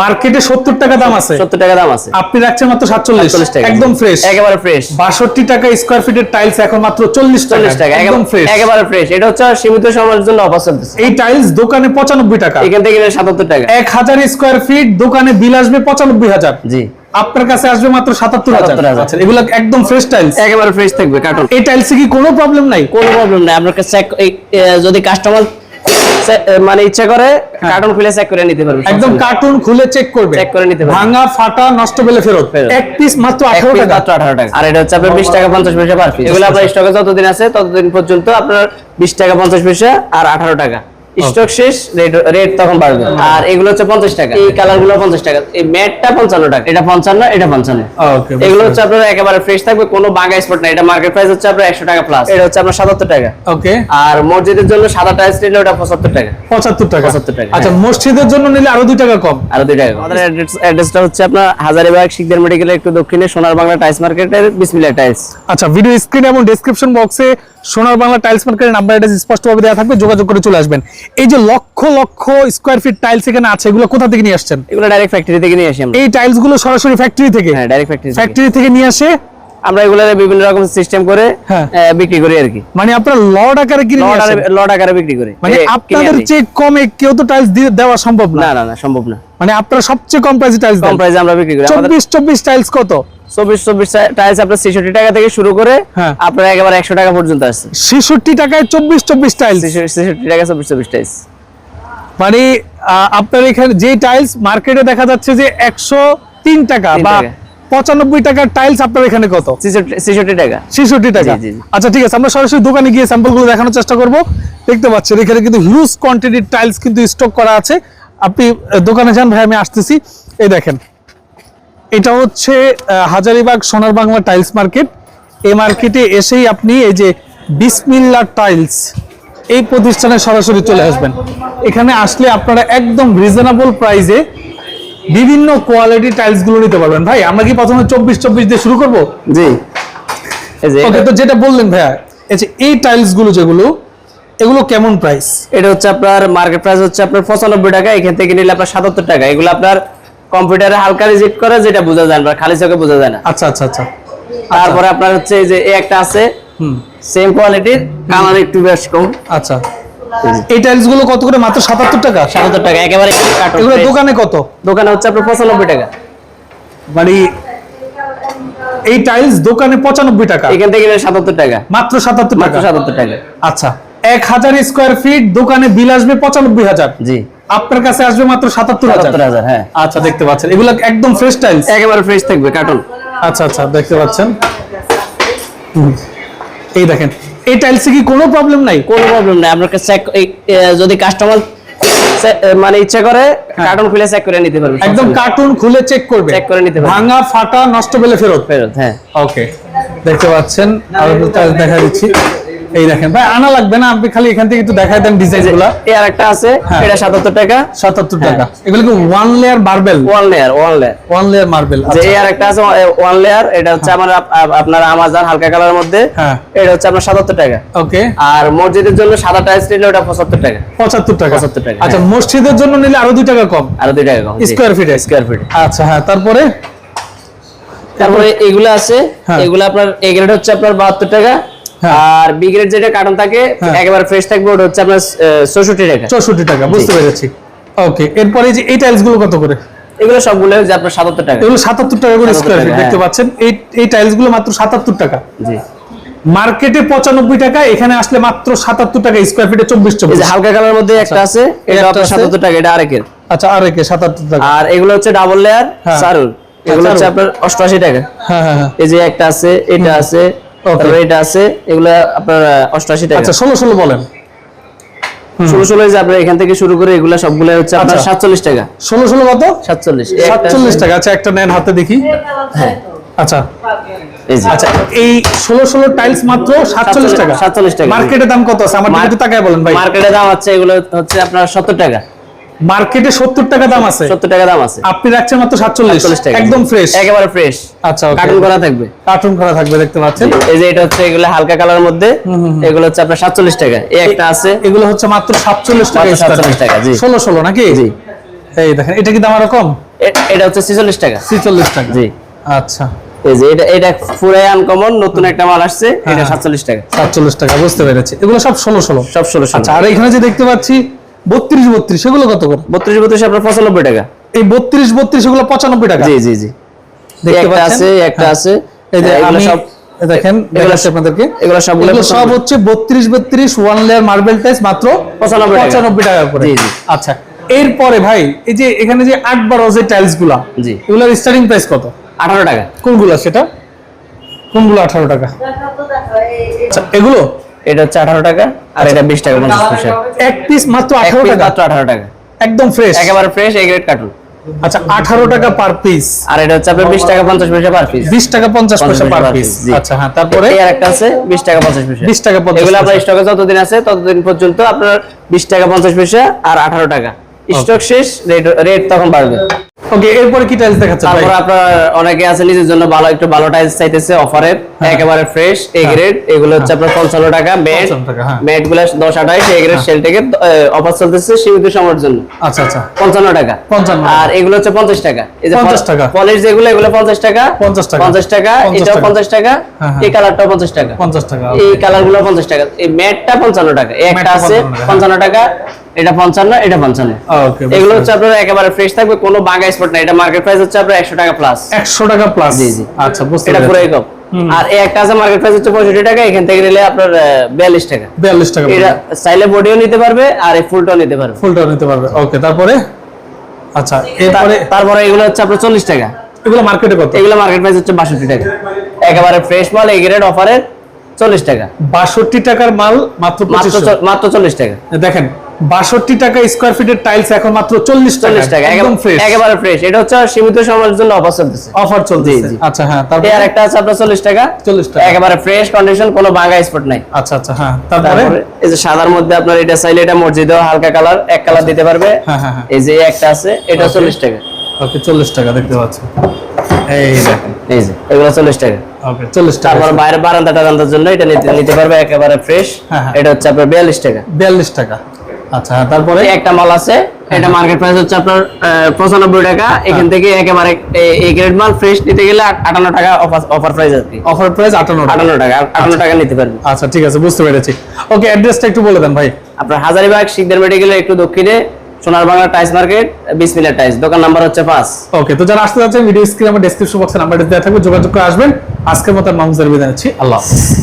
মার্কেটে সত্তর টাকা দাম আছে। সত্তর টাকা দাম আছে। আপনি রাখছেন মাত্র সাতচল্লিশ। 40 টাকা। একদম ফ্রেশ একেবারে ফ্রেশ বাষট্টি টাকা স্কোয়ার ফিটের টাইলস এখন মাত্র চল্লিশ টাকা। চল্লিশ টাকা। একদম ফ্রেশ একেবারে ফ্রেশ এটা হচ্ছে সীমিত সময়ের জন্য অফার চলতেছে। এই টাইলস দোকানে পঁচানব্বই টাকা। এখান থেকে সাতাত্তর টাকা। এক হাজার স্কোয়ার ফিট দোকানে বিল আসবে পঁচানব্বই হাজার। জি। আপনার কাছে আসবে মাত্র সাতাত্তর হাজার। 77,000 আচ্ছা এগুলো একদম ফ্রেশ টাইলস একেবারে ফ্রেশ থাকবে কার্টন এই টাইলসে কি কোনো প্রবলেম নাই? কোনো প্রবলেম নাই। আপনার কাছে যদি কাস্টমার মানে ইচ্ছা করে কার্টুন খুলে চেক করে নিতে পারবে একদম কার্টুন খুলে চেক করবে। চেক করে নিতে পারবে। ভাঙা ফাটা নষ্ট পেলে ফেরত। এক পিস মাত্র এক আঠারো piece টাকা। মাত্র 18 টাকা। আর এটা হচ্ছে আপনার বিশ টাকা পঞ্চাশ পয়সা পার পিস এগুলো আপনার স্টকে যতদিন আছে ততদিন পর্যন্ত আপনার বিশ টাকা পঞ্চাশ পয়সা আর আঠারো টাকা। স্টক শেষ রেট তখন বাড়বে। আর এগুলো হচ্ছে পঞ্চাশ টাকা। এই কালারগুলো পঞ্চাশ টাকা। এই ম্যাটটা পঞ্চান্ন টাকা। এটা পঞ্চান্ন এটা পঞ্চান্ন। ওকে এগুলো হচ্ছে আপনার একেবারে ফ্রেশ থাকবে কোনো বাঙ্গা স্পট না এটা মার্কেট প্রাইস হচ্ছে আপনার একশো টাকা প্লাস এটা হচ্ছে আপনার সাতাত্তর টাকা। ওকে আর মসজিদের জন্য সাদা টাইলস নিলে ওটা পঁচাত্তর টাকা। পঁচাত্তর টাকা। 75 টাকা, আচ্ছা হ্যাঁ। মসজিদের জন্য নিলে আরও দুই টাকা কম। আরও দুই টাকা আমাদের অ্যাড্রেসটা হচ্ছে আপনার হাজারিবাগ শিকদার মেডিকেলের একটু দক্ষিণে সোনার বাংলা টাইলস মার্কেটের বিসমিল্লা টাইলস আচ্ছা ভিডিও স্ক্রিন এবং ডেসক্রিপশন বক্সে সোনার বাংলা টাইলস মার্কেটের নাম্বার এটা স্পষ্টভাবে দেওয়া থাকবে। যোগাযোগ করে চলে আসবেন। এই যে lakh lakh square feet tiles এখানে আছে এগুলো কোথা থেকে নিয়ে আসছেন? এগুলো ডাইরেক্ট ফ্যাক্টরি থেকে নিয়ে আসি আমরা। এই টাইলসগুলো সরাসরি ফ্যাক্টরি থেকে? হ্যাঁ ডাইরেক্ট ফ্যাক্টরি ফ্যাক্টরি থেকে নিয়ে আসে? আমরা এগুলো বিভিন্ন রকম সিস্টেম করে হ্যাঁ। বিক্রি করি আর কি। মানে আপনার লড আকারে কিনে নিয়ে আসেন? লট আকারে বিক্রি করি। মানে আপনাদের। চেয়ে কমে কেউ তো টাইলস দেওয়া সম্ভব না? না না সম্ভব না। মানে আপনারা সবচেয়ে কম প্রাইসে টাইলস কম দেন প্রাইসে আমরা বিক্রি করি। আমাদের চব্বিশ চব্বিশ টাইলস কত? চব্বিশ চব্বিশ টাইলস আপনার ছেষট্টি টাকা থেকে শুরু করে হ্যাঁ। আপনার একেবারে একশো টাকা পর্যন্ত আছে। ছেষট্টি টাকায় চব্বিশ চব্বিশ টাইলস ছেষট্টি টাকা চব্বিশ চব্বিশ টাইলস মানে আপনার এখানে যে টাইলস মার্কেটে দেখা যাচ্ছে যে একশো তিন টাকা বা পঁচানব্বই টাকার টাইলস আপনার এখানে কত? ছেষট্টি টাকা। ছেষট্টি টাকা। জি, জি, জি। আচ্ছা ঠিক আছে আমরা সরাসরি দোকানে গিয়ে স্যাম্পলগুলো দেখানোর চেষ্টা করব। দেখতে পাচ্ছেন এখানে কিন্তু হিউজ কোয়ান্টিটির টাইলস কিন্তু স্টক করা আছে। আপনি দোকানে যান ভাই আমি আসতেছি। এই দেখেন এটা হচ্ছে হাজারিবাগ সোনার বাংলা টাইলস মার্কেট। এই মার্কেটে এসেই আপনি এই যে বিসমিল্লা টাইলস এই প্রতিষ্ঠানে সরাসরি চলে আসবেন। এখানে আসলে আপনারা একদম রিজনেবল প্রাইসে বিভিন্ন কোয়ালিটি টাইলসগুলো নিতে পারবেন। ভাই আমরা কি প্রথমে চব্বিশ চব্বিশ দিয়ে শুরু করব? জি। যে ওকে তো যেটা বললেন ভাইয়া এই যে এই টাইলসগুলো যেগুলো এগুলো কেমন প্রাইস এটা হচ্ছে আপনার মার্কেট প্রাইস হচ্ছে আপনার পঁচানব্বই টাকা এখান থেকে নিলে আপনার সাতাত্তর টাকা। এগুলো আপনার কম্পিউটারে হালকা রিজেক্ট করে যেটা বোঝা যায় না খালি চোখে বোঝা যায় না। আচ্ছা আচ্ছা আচ্ছা। তারপরে আপনার হচ্ছে এই যে এই একটা আছে হুম। সেম কোয়ালিটির কালার একটু বেশ কম। আচ্ছা। এই টাইলসগুলো কত করে? মাত্র সাতাত্তর টাকা? সাতাত্তর টাকা একেবারে এগুলো দোকানে কত? দোকানে হচ্ছে আপনার পঁচানব্বই টাকা। মানে এই টাইলস দোকানে পঁচানব্বই টাকা। এখান থেকে নিলে সাতাত্তর টাকা। মাত্র সাতাত্তর মাত্র টাকা সাতাত্তর টাকা। আচ্ছা। এক হাজার স্কোয়ার ফিট দোকানে বিল আসবে পঁচানব্বই হাজার। জি। আপনার কাছে আসবে মাত্র সাতাত্তর হাজার। হ্যাঁ। আচ্ছা দেখতে পাচ্ছেন। এগুলো একদম ফ্রেশ টাইলস একেবারে ফ্রেশ থাকবে কার্টন আচ্ছা আচ্ছা দেখতে পাচ্ছেন। এই দেখেন এই টাইলসে কি কোনো প্রবলেম নাই? কোনো প্রবলেম নাই। আপনার কাছে যদি কাস্টমার মানে ইচ্ছা করে কার্টন খুলে চেক করে নিতে পারবে হ্যাঁ। একদম কার্টুন খুলে চেক করবে। চেক করে নিতে পারবে। ভাঙা ফাটা নষ্ট পেলে ফেরত। ফেরত হ্যাঁ। ওকে দেখতে পাচ্ছেন। আর দেখা দিচ্ছি। এই দেখেন। ভাই আনা লাগবে না আপনি খালি এখান থেকে একটু দেখাই দেন ডিজাইনগুলা এই আর একটা আছে হ্যাঁ। এটা সাতাত্তর টাকা। সাতাত্তর টাকা। এগুলো কি one layer marble one layer one layer one layer marble যে এই আর একটা আছে ওয়ান লেয়ার এটা হচ্ছে আমার আপ- আপ- আপনার আমাজন হালকা কালারের মধ্যে। হ্যাঁ। এটা হচ্ছে আপনার সাতাত্তর টাকা। ওকে। আর মসজিদের জন্য সাদা টাইলস নিলে ওটা পঁচাত্তর টাকা। পঁচাত্তর টাকা। 75 টাকা, আচ্ছা হ্যাঁ। মসজিদের জন্য নিলে আরও দুই টাকা কম। আরও দুই টাকা কম স্কোয়ার ফিট স্কোয়ার ফিট আচ্ছা হ্যাঁ তারপরে? তারপরে এগুলো আছে হ্যাঁ। এগুলো আপনার এ হচ্ছে আপনার বাহাত্তর টাকা। হ্যাঁ। আর বি গ্রেড যেটা কার্টন থাকে হ্যাঁ। একেবারে ফ্রেশ থাকবে ওটা হচ্ছে আপনার চৌষট্টি টাকা। চৌষট্টি টাকা বুঝতে পেরেছি। ওকে এরপরে এই যে এই টাইলসগুলো কত করে? এগুলো সবগুলো হচ্ছে আপনার সাতাত্তর টাকা। এগুলো সাতাত্তর টাকা করে 77 স্কোয়ার ফিট দেখতে হ্যাঁ। পাচ্ছেন। এই এই টাইলসগুলো মাত্র সাতাত্তর টাকা। জি। মার্কেটে পঁচানব্বই টাকা এখানে আসলে মাত্র সাতাত্তর টাকা স্কোয়ার ফিটে চব্বিশ এই চব্বিশ। যে হালকা কালার মধ্যে একটা আছে এটা আপনার আছে। সাতাত্তর টাকা এটা আরেকের। আচ্ছা আর একে সাতাত্তর টাকা। আর এগুলো হচ্ছে ডাবল লেয়ার হ্যাঁ। সারুল এগুলো হচ্ছে আপনার অষ্টআশি টাকা। হ্যাঁ হ্যাঁ হ্যাঁ। এই যে একটা আছে এটা আছে এটা আছে এগুলো আপনার অষ্টআশি টাকা। আচ্ছা ষোলো ষোলো বলেন। ষোলো ষোলো যে আপনার এখান থেকে শুরু করে এগুলো সবগুলো হচ্ছে আপনার আচ্ছা। সাতচল্লিশ টাকা। ষোলো ষোলো কত? সাতচল্লিশ। সাতচল্লিশ টাকা। আচ্ছা একটা নেন হাতে দেখি। হ্যাঁ। আচ্ছা। আচ্ছা এই ষোলো ষোলো টাইলস মাত্র সাতচল্লিশ টাকা। 47 টাকা। মার্কেটে দাম কত আছে? আমার তাকায় বলেন ভাই। মার্কেটে দাম আছে এগুলো হচ্ছে আপনার সত্তর টাকা। মার্কেটে সত্তর টাকা দাম আছে। সত্তর টাকা দাম আছে। আপনি রাখছেন মাত্র সাতচল্লিশ। চল্লিশ টাকা। একদম ফ্রেশ একেবারে ফ্রেশ আচ্ছা কার্টুন করা থাকবে। কার্টুন করা থাকবে দেখতে পাচ্ছেন। এই যে এটা হচ্ছে এগুলো হালকা কালার মধ্যে। এগুলো হচ্ছে আপনার সাতচল্লিশ টাকা। এই একটা আছে। এগুলো হচ্ছে মাত্র সাতচল্লিশ টাকা মাত্র 47 টাকা, জি। ষোলো ষোলো নাকি? জি। এই দেখেন এটা কি দাম আরও কম? এটা হচ্ছে ছিচল্লিশ টাকা। ছিচল্লিশ টাকা। জি। আচ্ছা। এই যে এটা এটা পুরাই আনকমন নতুন একটা মাল আসছে এটা হ্যাঁ। সাতচল্লিশ টাকা। সাতচল্লিশ টাকা বুঝতে পেরেছি। এগুলো সব ষোলো ষোলো। সব ষোলো আচ্ছা আর এখানে যে দেখতে পাচ্ছি বত্রিশ বত্রিশ এগুলো কত করে? বত্রিশ বত্রিশ আপনার পঁচানব্বই টাকা। এই বত্রিশ বত্রিশ এগুলো পঁচানব্বই টাকা? জি জি জি। একটা আছে একটা হ্যাঁ। আছে। এই যে আমি সব দেখেন দেখাচ্ছি আপনাদেরকে। এগুলো সবগুলো সব হচ্ছে বত্রিশ বত্রিশ ওয়ান লেয়ার মার্বেল টাইস মাত্র 95 পঁচানব্বই টাকা করে। জি, জি। আচ্ছা এরপরে ভাই এই যে এখানে যে আট বারো যে টাইলসগুলা জি। এগুলোর স্টার্টিং প্রাইস কত? আঠারো টাকা। কোনগুলো সেটা? কোনগুলো আঠারো টাকা? আচ্ছা এগুলো? এটা হচ্ছে আঠারো টাকা আর এটা বিশ টাকা পঞ্চাশ পয়সা। এক পিস মাত্র আঠারো টাকা? মাত্র আঠারো টাকা। একদম ফ্রেশ একেবারে ফ্রেশ এ গ্রেড কার্টুন আচ্ছা আঠারো টাকা পার পিস আর এটা হচ্ছে আপনার বিশ টাকা পঞ্চাশ পয়সা পার পিস বিশ টাকা পঞ্চাশ পয়সা পার পিস আচ্ছা হ্যাঁ তারপরে? আর একটা আছে বিশ টাকা পঞ্চাশ পয়সা। 20 টাকা 50 এগুলো আপনার স্টকে যতদিন আছে ততদিন পর্যন্ত আপনার বিশ টাকা পঞ্চাশ পয়সা আর আঠারো টাকা। স্টক শেষ রেট রেট তখন বাড়বে। ওকে এরপরে কি টাইলস দেখাচ্ছে তারপর আপনার অনেকে আছে নিজের জন্য ভালো একটু ভালো টাইলস চাইতেছে অফারের একেবারে ফ্রেশ এ গ্রেড এগুলো হচ্ছে আপনার টাকা ম্যাট 55 টাকা, হ্যাঁ। ম্যাটগুলো দশ আঠাইশ এ গ্রেড সেল থেকে অফার চলতেছে সীমিত সময়ের জন্য। আচ্ছা আচ্ছা। পঞ্চান্ন টাকা। 55 আর এগুলো হচ্ছে পঞ্চাশ টাকা। এই যে 50 টাকা। পলিশ যেগুলো এগুলো পঞ্চাশ টাকা। 50 টাকা। পঞ্চাশ টাকা এটাও টাকা। পঞ্চাশ টাকা। হ্যাঁ, হ্যাঁ। এই কালারটাও পঞ্চাশ টাকা। পঞ্চাশ টাকা এই কালারগুলো পঞ্চাশ টাকা। এই ম্যাটটা পঞ্চান্ন টাকা। একটা আছে 55 পঞ্চান্ন টাকা। এটা পঞ্চান্ন এটা পঞ্চান্ন। ওকে এগুলো হচ্ছে আপনার একেবারে ফ্রেশ থাকবে কোনো বাঙ্গা স্পট না এটা মার্কেট প্রাইস হচ্ছে আপনার একশো টাকা প্লাস একশো টাকা প্লাস জি, জি। আচ্ছা বুঝতে এটা পুরো পেরেছি আর এই একটা আছে মার্কেট প্রাইস হচ্ছে পঁয়ষট্টি টাকা এখান থেকে নিলে আপনার বিয়াল্লিশ টাকা। বিয়াল্লিশ টাকা এটা চাইলে বডিও নিতে পারবে আর এই ফুলটাও নিতে পারবে। ফুলটা নিতে পারবে। ওকে তারপরে? আচ্ছা এরপরে? তারপরে এগুলো হচ্ছে আপনার চল্লিশ টাকা। এগুলো মার্কেটে কত? এগুলো মার্কেট প্রাইস হচ্ছে বাষট্টি টাকা। একেবারে ফ্রেশ মাল এই গ্রেড অফারের চল্লিশ টাকা। বাষট্টি টাকার মাল মাত্র মাত্র পঁচিশশো। চ- মাত্র চল্লিশ টাকা। দেখেন বাষট্টি টাকা স্কোয়ার ফিটের টাইলস এখন মাত্র চল্লিশ চল্লিশ টাকা একদম ফ্রেশ একেবারে ফ্রেশ এটা হচ্ছে সীমিত সময়ের জন্য অফার চলতেছে। অফার চলছে। আচ্ছা হ্যাঁ তারপরে? আর একটা আছে আপনার চল্লিশ টাকা। 40 টাকা। একেবারে ফ্রেশ কন্ডিশন কোনো ভাঙা স্পট নাই। আচ্ছা আচ্ছা হ্যাঁ তারপরে? এই যে সাদার মধ্যে আপনার এটা চাইলে এটা মসজিদেও হালকা কালার এক কালার দিতে পারবে। হ্যাঁ, হ্যাঁ, হ্যাঁ। এই যে একটা আছে এটা চল্লিশ টাকা। ওকে চল্লিশ টাকা দেখতে পাচ্ছি। এই দেখেন এই যে এগুলো চল্লিশ টাকা। ওকে চল্লিশ টাকা। তারপর বাইরে বারান্দা টারান্দার জন্য এটা নিতে নিতে পারবে একেবারে ফ্রেশ। এটা হচ্ছে আপনার বিয়াল্লিশ টাকা। বিয়াল্লিশ টাকা। আচ্ছা হ্যাঁ তারপরে একটা মাল আছে এটা মার্কেট প্রাইস হচ্ছে আপনার পঁচানব্বই টাকা। এখান থেকে একেবারে এই গ্রেড মাল ফ্রেশ নিতে গেলে আট- আটান্ন টাকা অফার প্রাইস আর কি অফার প্রাইস আটান্ন আটান্ন টাকা আটান্ন টাকা নিতে পারবেন। আচ্ছা ঠিক আছে বুঝতে পেরেছি। ওকে অ্যাড্রেসটা একটু বলে দেন ভাই। আপনার হাজারিবাগ শিকদার মেডিকেলের একটু দক্ষিণে সোনার বাংলা টাইস মার্কেট বিসমিল্লা টাইস। দোকান নাম্বার হচ্ছে পাঁচ। ওকে তো যারা আসতে যাচ্ছেন ভিডিও স্ক্রিনে আমার ডেসক্রিপশন বক্সে নাম্বারটা দেওয়া থাকবে যোগাযোগ করে আসবেন। আজকের মতো মামুজার বিদায় আল্লাহ